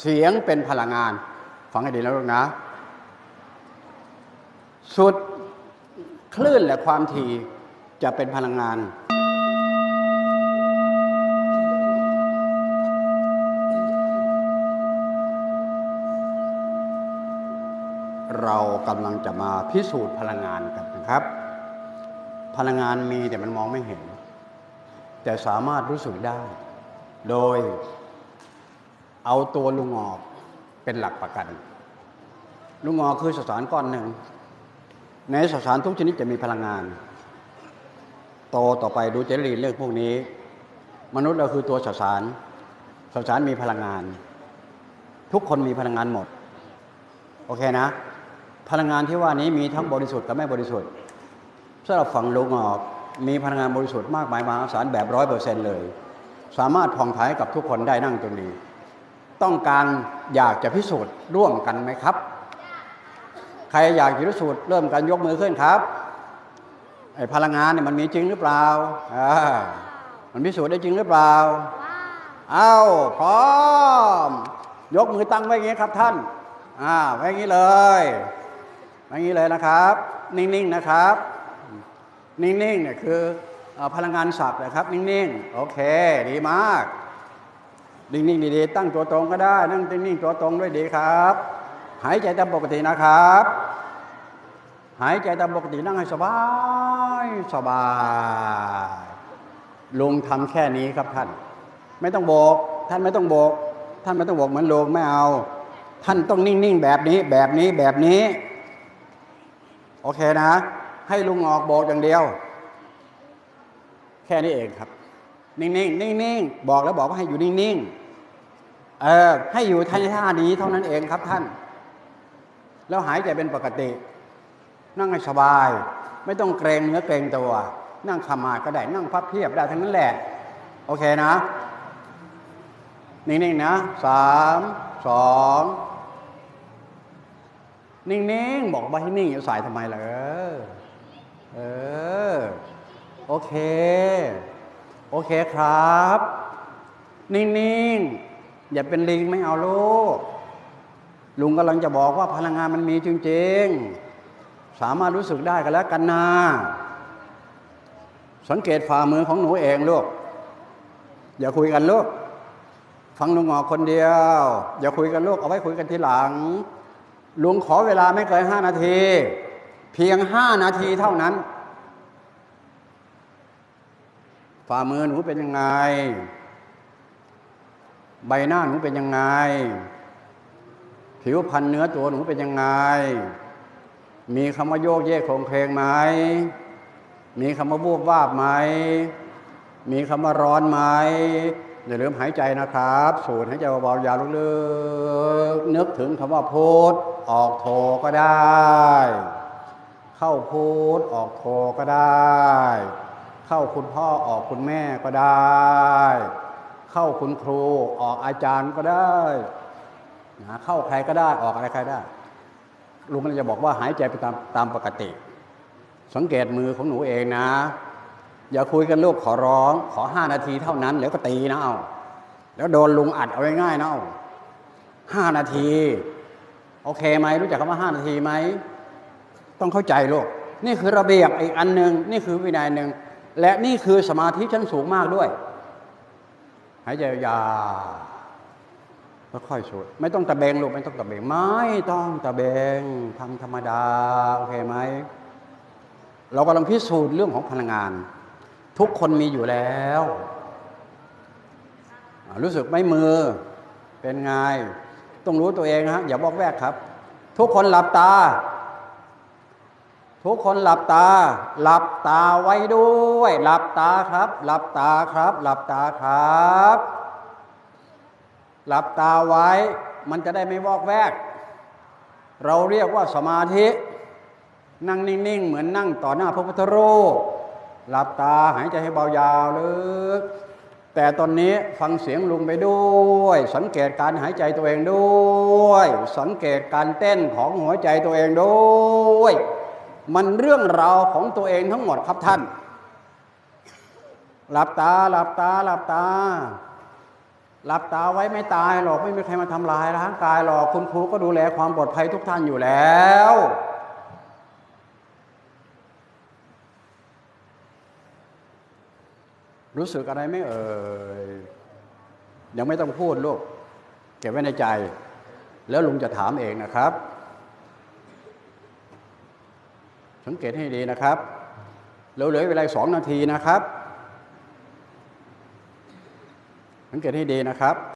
เสียงเป็นพลังงาน ฟังให้ดีนะลูกนะ สุดคลื่นและความถี่จะเป็นพลังงาน เรากำลังจะมาพิสูจน์พลังงานกันนะครับ พลังงานมีแต่มันมองไม่เห็น แต่สามารถรู้สึกได้ โดย เอาตัวลุงออกเป็นหลักประกัน ลุงออกคือสสารก้อนหนึ่ง ในสสารทุกชนิดจะมีพลังงาน โตต่อไปดูเจลีนเรื่องพวกนี้ มนุษย์เราคือตัวสสารสสารมีพลังงาน ทุกคนมีพลังงานหมด โอเคนะ พลังงานที่ว่านี้มีทั้งบริสุทธิ์กับไม่บริสุทธิ์สำหรับฝั่งลุงออกมีพลังงานบริสุทธิ์มากมายมหาศาลแบบร้อยเปอร์เซ็นต์เลย สามารถผ่องถ่ายกับทุกคนได้นั่งตรงนี้ ต้องการอยากจะพิสูจน์ร่วมกันไหมครับ ใครอยากจะพิสูจน์เริ่มกันยกมือขึ้นครับไอ้พลังงานเนี่ยมันมีจริงหรือเปล่าอ่ามันพิสูจน์ได้จริงหรือเปล่าอ้าวพร้อม ยกมือตั้งไว้อย่างนี้ครับท่านอ่าไว้อย่างนี้เลยไว้อย่างนี้เลยนะครับ นิ่งๆนะครับ นิ่งๆเนี่ยคืออพลังงานศัพท์นะครับ นิ่งๆ โอเค ดีมาก นิ่งๆดีๆตั้งตัวตรงก็ได้ นั่งนิ่งๆตัวตรงด้วยดีครับ หายใจตามปกตินะครับ หายใจตามปกตินั่งให้สบายสบายลุงทำแค่นี้ครับท่าน ไม่ต้องโบกท่านไม่ต้องโบกท่านไม่ต้องโบกเหมือนลุงไม่เอา ท่านต้องนิ่งๆแบบนี้ แบบนี้แบบนี้ โอเคนะ ให้ลุงออกโบกอย่างเดียว แค่นี้เองครับ นิ่งๆนิ่งๆบอกแล้วบอกว่าให้อยู่นิ่งๆ เออให้อยู่ท่าท่านี้เท่านั้นเองครับท่าน แล้วหายใจเป็นปกติ นั่งให้สบาย ไม่ต้องเกรงเนื้อเกรงตัว นั่งขมาก็ได้นั่งพับเพียบได้ทั้งนั้นแหละ โอเคนะ นิ่งๆนะสามสองนิ่งๆบอกว่าให้นิ่งจะสายทำไมล่ะเออเออ โอเค โอเคครับ นิ่งๆ อย่าเป็นลิงไม่เอาลูกลุงกำลังจะบอกว่าพลังงานมันมีจริงๆ สามารถรู้สึกได้กันแล้วกันนะสังเกตฝ่ามือของหนูเองลูก อย่าคุยกันลูก ฟังลุงออคนเดียว อย่าคุยกันลูกเอาไว้คุยกันทีหลัง ลุงขอเวลาไม่เกินห้านาที เพียงห้านาทีเท่านั้น ฝ่ามือหนูเป็นยังไง ใบหน้าหนูเป็นยังไง ผิวพรรณเนื้อตัวหนูเป็นยังไง มีคำว่าโยกเยกโครงเพลงไหม มีคำว่าบูบวาบไหม มีคำว่าร้อนไหมอย่าลืมหายใจนะครับ สูดหายใจเบาๆยาวลึกๆนึกถึงคำว่าพุทออกโทก็ได้ เข้าพุทออกโทก็ได้ เข้าคุณพ่อออกคุณแม่ก็ได้ เข้าคุณครูออกอาจารย์ก็ได้นะเข้าใครก็ได้ออกอะไรใครได้ลุงก็จะบอกว่าหายใจไปตามตามปกติ สังเกตมือของหนูเองนะ อย่าคุยกันลูกขอร้อง ขอห้านาทีเท่านั้นแล้วก็ตีนะเอาแล้วโดนลุงอัดเอาง่ายๆนะเอาห้านาที โอเคไหมรู้จักคำว่าห้านาทีไหมต้องเข้าใจลูกนี่คือระเบียบอีกอันหนึ่งนี่คือวินัยหนึ่งและนี่คือสมาธิชั้นสูงมากด้วย หายใจยาวแล้วค่อยสูดไม่ต้องตะเบงลูกไม่ต้องตะเบงไม่ต้องตะเบงทำธรรมดาโอเคไหมเรากำลังพิสูจน์เรื่องของพลังงาน ทุกคนมีอยู่แล้ว รู้สึกไม่มือเป็นไง ต้องรู้ตัวเองฮะอย่าบอกแวกครับ ทุกคนหลับตา ทุกคนหลับตา หลับตาไว้ด้วย หลับตาครับ หลับตาครับ หลับตาครับ หลับตาไว้ มันจะได้ไม่วอกแวก เราเรียกว่าสมาธิ นั่งนิ่งๆ เหมือนนั่งต่อหน้าพระพุทธรูป หลับตาหายใจให้เบายาวลึก แต่ตอนนี้ฟังเสียงลุงไปด้วย สังเกตการหายใจตัวเองด้วย สังเกตการเต้นของหัวใจตัวเองด้วย มันเรื่องราวของตัวเองทั้งหมดครับท่าน หลับตาหลับตาหลับตา หลับตาไว้ไม่ตายหรอกไม่มีใครมาทำลายร่างกายหรอกคุณครูก็ดูแลความปลอดภัยทุกท่านอยู่แล้วรู้สึกอะไรไหม่เอ่ยยังไม่ต้องพูดลูก เก็บไว้ในใจ แล้วลุงจะถามเองนะครับ สังเกตให้ดีนะครับ เราเหลือเวลาสองนาทีนะครับ สังเกตให้ดีนะครับ